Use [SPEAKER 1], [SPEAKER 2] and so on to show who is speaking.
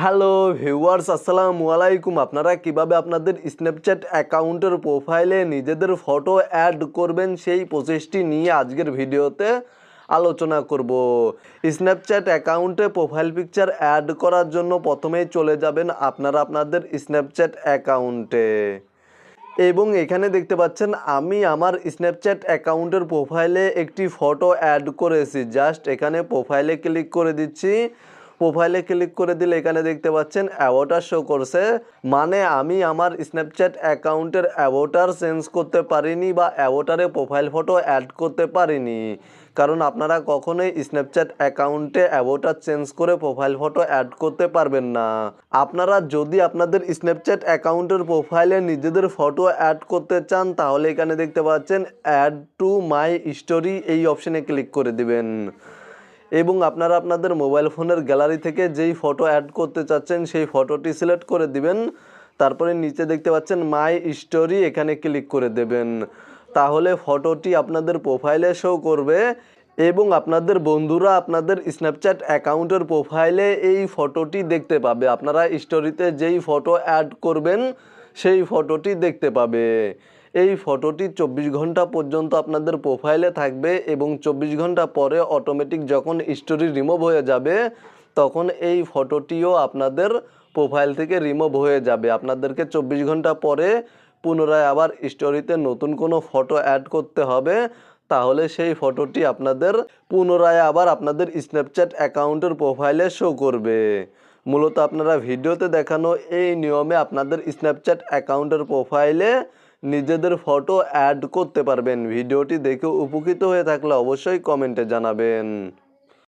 [SPEAKER 1] Hello viewers আসসালামু আলাইকুম আপনারা কীভাবে আপনাদের স্ন্যাপচ্যাট অ্যাকাউন্টের প্রোফাইলে নিজেদের ফটো অ্যাড করবেন সেই প্রসেসটি নিয়ে আজকের ভিডিওতে আলোচনা করব স্ন্যাপচ্যাট অ্যাকাউন্টে প্রোফাইল পিকচার অ্যাড করার জন্য প্রথমেই চলে যাবেন আপনারা আপনাদের স্ন্যাপচ্যাট অ্যাকাউন্টে এবং এখানে দেখতে পাচ্ছেন আমি আমার স্ন্যাপচ্যাট অ্যাকাউন্টের প্রোফাইলে একটি ফটো অ্যাড করেছি জাস্ট এখানে প্রোফাইলে ক্লিক করে দিচ্ছি প্রোফাইলে ক্লিক করে দিলে এখানে দেখতে পাচ্ছেন অ্যাভোটার শো করছে। মানে আমি আমার স্ন্যাপচ্যাট অ্যাকাউন্টের অ্যাভোটার চেঞ্জ করতে পারিনি বা অ্যাভোটারে প্রোফাইল ফটো অ্যাড করতে পারিনি। কারণ আপনারা কখনোই স্ন্যাপচ্যাট অ্যাকাউন্টে অ্যাভোটার চেঞ্জ করে প্রোফাইল ফটো অ্যাড করতে পারবেন না। আপনারা যদি আপনাদের স্ন্যাপচ্যাট অ্যাকাউন্টের প্রোফাইলে নিজেদের ফটো অ্যাড করতে চান, তাহলে এখানে দেখতে পাচ্ছেন অ্যাড টু মাই স্টোরি এই অপশনে ক্লিক করে দিবেন। এবং আপনারা আপনাদের মোবাইল ফোনের গ্যালারি থেকে যেই ফটো অ্যাড করতে চাচ্ছেন, সেই ফটোটি সিলেক্ট করে দিবেন। তারপরে নিচে দেখতে পাচ্ছেন মাই স্টোরি, এখানে ক্লিক করে দেবেন। তাহলে ফটোটি আপনাদের প্রোফাইলে শো করবে এবং আপনাদের বন্ধুরা আপনাদের স্ন্যাপচ্যাট অ্যাকাউন্টের প্রোফাইলে এই ফটোটি দেখতে পাবে। আপনারা স্টোরিতে যেই ফটো অ্যাড করবেন সেই ফটোটি দেখতে পাবে। এই ফটোটি চব্বিশ ঘণ্টা পর্যন্ত আপনাদের প্রোফাইলে থাকবে এবং চব্বিশ ঘণ্টা পরে অটোমেটিক যখন স্টোরি রিমুভ হয়ে যাবে, তখন এই ফটোটিও আপনাদের প্রোফাইল থেকে রিমুভ হয়ে যাবে। আপনাদেরকে চব্বিশ ঘণ্টা পরে পুনরায় আবার স্টোরিতে নতুন কোনো ফটো অ্যাড করতে হবে, তাহলে সেই ফটোটি আপনাদের পুনরায় আবার আপনাদের স্ন্যাপচ্যাট অ্যাকাউন্টের প্রোফাইলে শো করবে। মূলত আপনারা ভিডিওতে দেখানো এই নিয়মে আপনাদের স্ন্যাপচ্যাট অ্যাকাউন্টের প্রোফাইলে নিজেদের ফটো অ্যাড করতে পারবেন। ভিডিওটি দেখে উপকৃত হয়ে থাকলে অবশ্যই কমেন্টে জানাবেন।